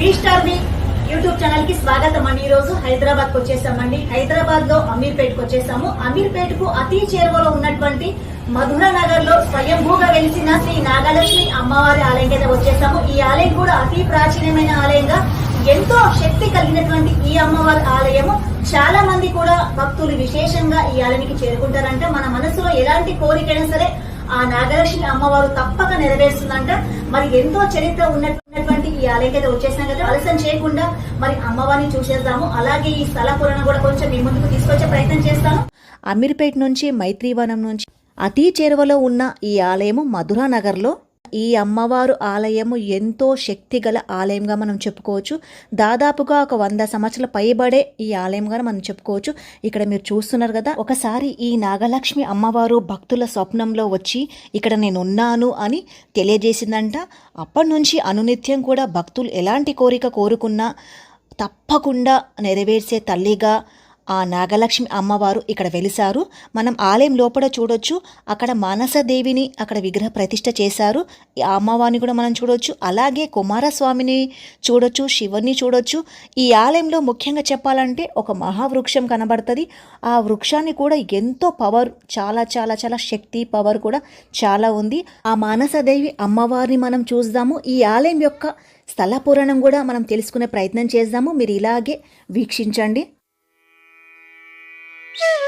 Be star me YouTube ఛానల్కి స్వాగతం అండి. ఈ రోజు హైదరాబాద్కు వచ్చేసామండి. హైదరాబాద్లో అమీర్పేట్కు వచ్చేసాము. అమీర్పేట్కు అతి చేరువలో ఉన్నటువంటి మధుర నగర్లో స్వయంభూగా వెలిసిన శ్రీ నాగలక్ష్మి అమ్మవారి ఆలయం కింద వచ్చేసాము. ఈ ఆలయం కూడా అతి ప్రాచీనమైన ఆలయంగా ఎంతో శక్తి కలిగినటువంటి ఈ అమ్మవారి ఆలయము. చాలా మంది కూడా భక్తులు విశేషంగా ఈ ఆలయానికి చేరుకుంటారంట. మన మనసులో ఎలాంటి కోరికైనా సరే ఆ నాగలక్ష్మి అమ్మవారు తప్పక నెరవేరుస్తుందంట. మరి ఎంతో చరిత్ర ఉన్నట్టు ఈ ఆలయం అయితే వచ్చేసాం కదా ఆలస్యం చేయకుండా మరి అమ్మవారిని చూసేద్దాము. అలాగే ఈ స్థల పురాణం కూడా కొంచెం మీ ముందుకు తీసుకొచ్చే ప్రయత్నం చేస్తాను. అమీర్పేట్ నుంచి మైత్రీవనం నుంచి అతి చేరువలో ఉన్న ఈ ఆలయము మధురానగర్లో ఈ అమ్మవారు ఆలయము ఎంతో శక్తిగల ఆలయంగా మనం చెప్పుకోవచ్చు. దాదాపుగా ఒక వంద సంవత్సరాల పైబడే ఈ ఆలయంగా మనం చెప్పుకోవచ్చు. ఇక్కడ మీరు చూస్తున్నారు కదా ఒకసారి ఈ నాగలక్ష్మి అమ్మవారు భక్తుల స్వప్నంలో వచ్చి ఇక్కడ నేను ఉన్నాను అని తెలియజేసిందంట. అప్పటి నుంచి అనునిత్యం కూడా భక్తులు ఎలాంటి కోరిక కోరుకున్నా తప్పకుండా నెరవేర్చే తల్లిగా ఆ నాగలక్ష్మి అమ్మవారు ఇక్కడ వెలిసారు. మనం ఆలయం లోపల చూడొచ్చు. అక్కడ మానసదేవిని అక్కడ విగ్రహ ప్రతిష్ట చేశారు. ఆ అమ్మవారిని కూడా మనం చూడొచ్చు. అలాగే కుమారస్వామిని చూడొచ్చు. శివుని చూడొచ్చు. ఈ ఆలయంలో ముఖ్యంగా చెప్పాలంటే ఒక మహావృక్షం కనబడుతుంది. ఆ వృక్షాన్ని కూడా ఎంతో పవర్ చాలా చాలా చాలా శక్తి పవర్ కూడా చాలా ఉంది. ఆ మానసదేవి అమ్మవారిని మనం చూద్దాము ఈ ఆలయం యొక్క స్థల పురాణం కూడా మనం తెలుసుకునే ప్రయత్నం చేద్దాము మీరు ఇలాగే వీక్షించండి. Yeah.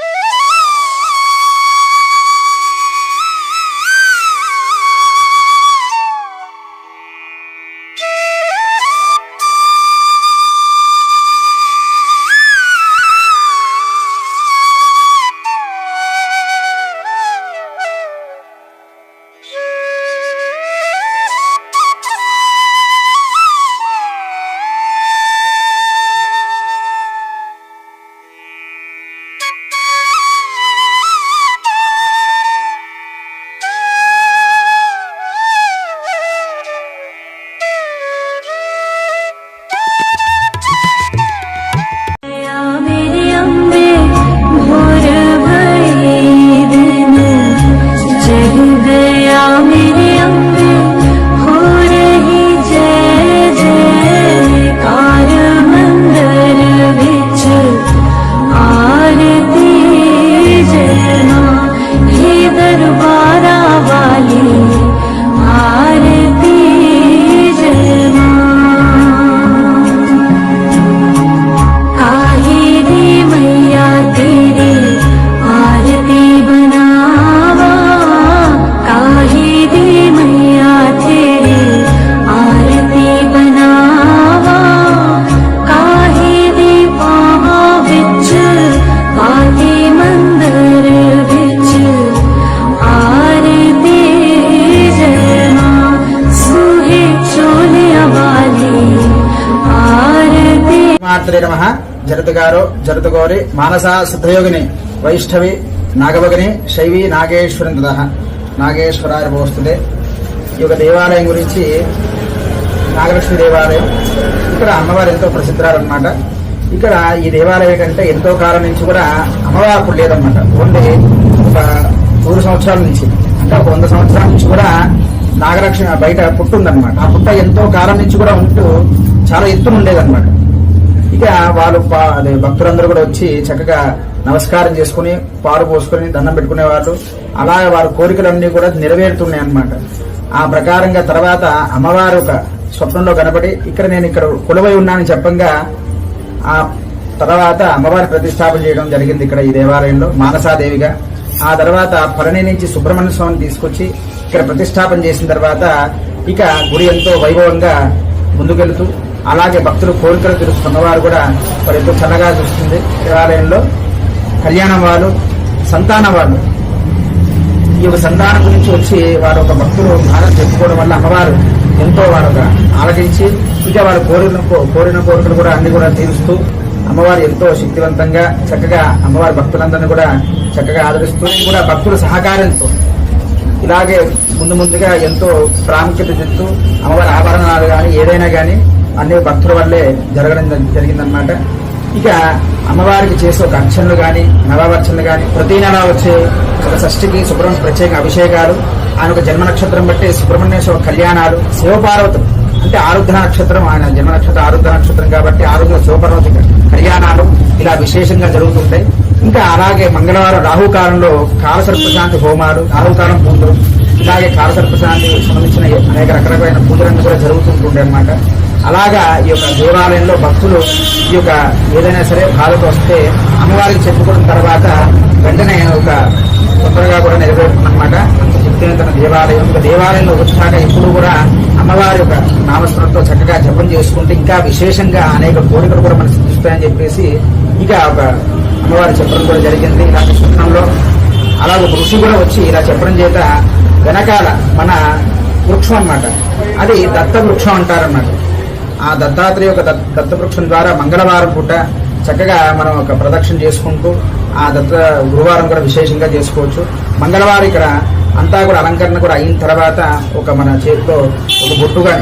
శ్రీమాత్రే నమ. జరతుగారో జరతగోరి మానసా సిద్ధయోగిని వైష్ణవి నాగభగిని శైవి నాగేశ్వరం తదహ నాగేశ్వరారి పోస్తుంది ఈ యొక్క దేవాలయం గురించి నాగలక్ష్మి దేవాలయం. ఇక్కడ అమ్మవారు ఎంతో ప్రసిద్ధురాలన్నమాట. ఇక్కడ ఈ దేవాలయం కంటే ఎంతో కాలం నుంచి కూడా అమ్మవారు లేదన్నమాట. ఓన్లీ ఒక నూరు సంవత్సరాల నుంచి అంటే ఒక వంద సంవత్సరాల నుంచి కూడా నాగలక్ష్మి బయట పుట్టుందనమాట ఆ పుట్ట ఎంతో కాలం నుంచి కూడా ఉంటూ చాలా ఎత్తున ఉండేదన్నమాట. ఇక వాళ్ళు పా- అదే భక్తులందరూ కూడా వచ్చి చక్కగా నమస్కారం చేసుకుని పాలు పోసుకుని దండం పెట్టుకునే వాళ్ళు అలాగే వారి కోరికలన్నీ కూడా నెరవేరుతున్నాయి అన్నమాట. ఆ ప్రకారంగా తర్వాత అమ్మవారు ఒక స్వప్నంలో కనబడి ఇక్కడ నేను ఇక్కడ కొలువై ఉన్నానని చెప్పంగా ఆ తర్వాత అమ్మవారి ప్రతిష్టాపన చేయడం జరిగింది ఇక్కడ ఈ దేవాలయంలో మానసాదేవిగా. ఆ తర్వాత పళని నుంచి సుబ్రహ్మణ్య స్వామిని తీసుకొచ్చి ఇక్కడ ప్రతిష్టాపన చేసిన తర్వాత ఇక గుడి ఎంతో వైభవంగా ముందుకెళ్తూ అలాగే భక్తులు కోరికలు తీరుస్తున్న వారు కూడా మరి ఎంతో చల్లగా చూస్తుంది. దేవాలయంలో కళ్యాణం వాళ్ళు సంతానం వాళ్ళు. ఈ యొక్క సంతానం గురించి వచ్చి వారు ఒక భక్తులు బాగా చెప్పుకోవడం వల్ల అమ్మవారు ఎంతో వారు ఒక ఆలకించి ఇక వారు కోరిన కోరిన కోరికలు కూడా అన్ని కూడా తీరుస్తూ అమ్మవారు ఎంతో శక్తివంతంగా చక్కగా అమ్మవారి భక్తులందరినీ కూడా చక్కగా ఆదరిస్తూ కూడా భక్తుల సహకారంతో ఇలాగే ముందు ముందుగా ఎంతో ప్రాముఖ్యత చెప్తూ అమ్మవారి ఆభరణాలు కానీ ఏదైనా కానీ అన్ని భక్తుల వల్లే జరగడం జరిగిందనమాట ఇక అమ్మవారికి చేసే ఒక అర్చనలు కానీ నవావర్చనలు కానీ ప్రతి నెల వచ్చే ఒక షష్ఠికి సుబ్రహ్మణ్య ప్రత్యేక అభిషేకాలు ఆయన ఒక జన్మ నక్షత్రం బట్టి సుబ్రహ్మణ్యేశ్వర కళ్యాణాలు శివపార్వతులు అంటే ఆరుద్ర నక్షత్రం ఆయన జన్మ నక్షత్రం ఆరుద్ర నక్షత్రం కాబట్టి ఆరుద్ర శివపార్వతి కళ్యాణాలు ఇలా విశేషంగా జరుగుతుంటాయి. ఇంకా అలాగే మంగళవారం రాహుకాలంలో కాలసర్పశాంతి హోమాలు రాహుకాలం పూజలు ఇలాగే కాలసర్పశాంతి సంబంధించిన అనేక రకరకాలైన పూజలన్నీ కూడా జరుగుతుంటుండే అనమాట అలాగా ఈ యొక్క దేవాలయంలో భక్తులు ఈ యొక్క ఏదైనా సరే బాధకు వస్తే అమ్మవారికి చెప్పుకున్న తర్వాత వెంటనే ఒక తొందరగా కూడా నెరవేరుతుందన్నమాట. అంత శక్తివంతమైన దేవాలయం. ఒక దేవాలయంలో వచ్చాక ఎప్పుడు కూడా అమ్మవారి యొక్క నామస్మరణతో చక్కగా జపం చేసుకుంటే ఇంకా విశేషంగా అనేక కోరికలు కూడా మనకు సిద్ధిస్తాయని చెప్పేసి ఇక ఒక అమ్మవారి చెప్పడం కూడా జరిగింది ఇలాంటి స్వప్నంలో అలాగే ఒక ఋషి కూడా వచ్చి ఇలా చెప్పడం చేత వెనకాల మన వృక్షం అన్నమాట. అది దత్త వృక్షం అంటారన్నమాట. ఆ దత్తాత్రేయ యొక్క దత్- దత్తవృక్షం ద్వారా మంగళవారం పూట చక్కగా మనం ఒక ప్రదక్షిణ చేసుకుంటూ ఆ దత్త గురువారం కూడా విశేషంగా చేసుకోవచ్చు. మంగళవారం ఇక్కడ అంతా కూడా అలంకరణ కూడా అయిన తర్వాత ఒక మన చేతితో ఒక బొట్టుగా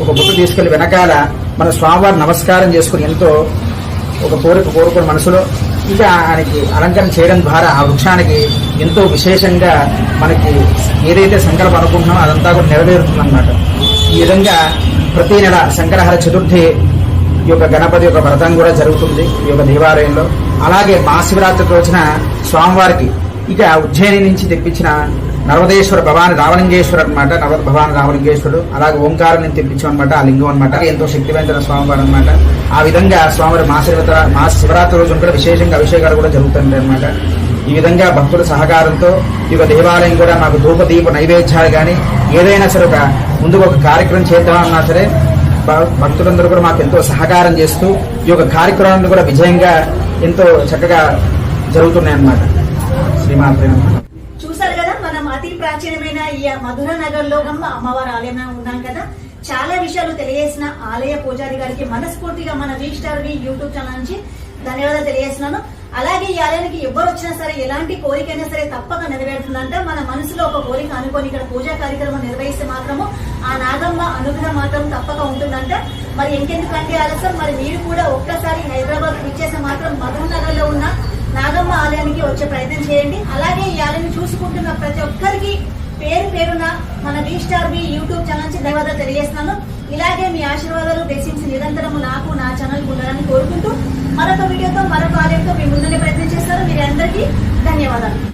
ఒక బొట్టు తీసుకెళ్ళి వెనకాల మన స్వామివారి నమస్కారం చేసుకుని ఎంతో ఒక కోరిక కోరుకుని మనసులో ఇక ఆయనకి అలంకరణ చేయడం ద్వారా ఆ వృక్షానికి ఎంతో విశేషంగా మనకి ఏదైతే సంకల్పం అనుకుంటున్నామో అదంతా కూడా నెరవేరుతుందన్నమాట. ఈ విధంగా ప్రతి నెల శంకరహర చతుర్థి ఈ యొక్క గణపతి యొక్క వ్రతం కూడా జరుగుతుంది ఈ యొక్క దేవాలయంలో. అలాగే మహాశివరాత్రికి వచ్చిన స్వామివారికి ఇక ఉజ్జయిని నుంచి తెప్పించిన నర్మదేశ్వర భవాని రావలింగేశ్వరు అనమాట నర్మద భవాని రావలింగేశ్వరుడు. అలాగే ఓంకారం నుంచి తెప్పించాం అనమాట ఆ లింగం అనమాట ఎంతో శక్తివంతమైన స్వామివారు అనమాట ఆ విధంగా స్వామివారి మహాశివరాత్రి మహాశివరాత్రి రోజున కూడా విశేషంగా అభిషేకాలు కూడా జరుగుతుంటాయి అనమాట ఈ విధంగా భక్తుల సహకారంతో ఈ యొక్క దేవాలయం కూడా మాకు ధూపదీప నైవేద్యాలు కానీ ఏదైనా సరే ఒక ముందుకు ఒక కార్యక్రమం చేద్దామన్నా సరే భక్తులందరూ కూడా మాకు ఎంతో సహకారం చేస్తూ ఈ యొక్క కార్యక్రమాన్ని కూడా విజయంగా ఎంతో చక్కగా జరుగుతున్నాయి అన్నమాట శ్రీమాత్రి చూసారు కదా మనం అతి ప్రాచీనమైన ఈ మధుర నగర్లో అమ్మవారి ఆలయం ఉన్నాం కదా. చాలా విషయాలు తెలియజేసిన ఆలయ పూజారి గారికి మనస్ఫూర్తిగా మన వీ యూట్యూబ్ ఛానల్ నుంచి ధన్యవాదాలు తెలియజేస్తున్నాను. అలాగే ఈ ఆలయానికి ఎవరు వచ్చినా సరే ఎలాంటి కోరికైనా సరే తప్పక నెరవేరుతుందంట మన మనసులో ఒక కోరిక అనుకొని ఇక్కడ పూజా కార్యక్రమం నిర్వహిస్తే మాత్రము ఆ నాగమ్మ అనుగ్రహం మాత్రం తప్పక ఉంటుందంట మరి ఇంకెందుకంటే ఆలస్యం? మరి మీరు కూడా ఒక్కసారి హైదరాబాద్ విచ్చేస్తే మాత్రం మధుర నగర్లో ఉన్న నాగమ్మ ఆలయానికి వచ్చే ప్రయత్నం చేయండి. అలాగే ఈ ఆలయాన్ని చూసుకుంటున్న ప్రతి ఒక్కరికి పేరు పేరున మన B star B YouTube channel నుంచి ధన్యవాదాలు తెలియజేస్తున్నాను. ఇలాగే మీ ఆశీర్వాదాలు బ్లెస్సింగ్స్ నిరంతరము నాకు నా ఛానల్ ఉండాలని కోరుకుంటూ మరొక వీడియోతో మరొక ఆలయంతో మీ ముందునే ప్రయత్నం చేస్తారు. మీరు అందరికీ ధన్యవాదాలు.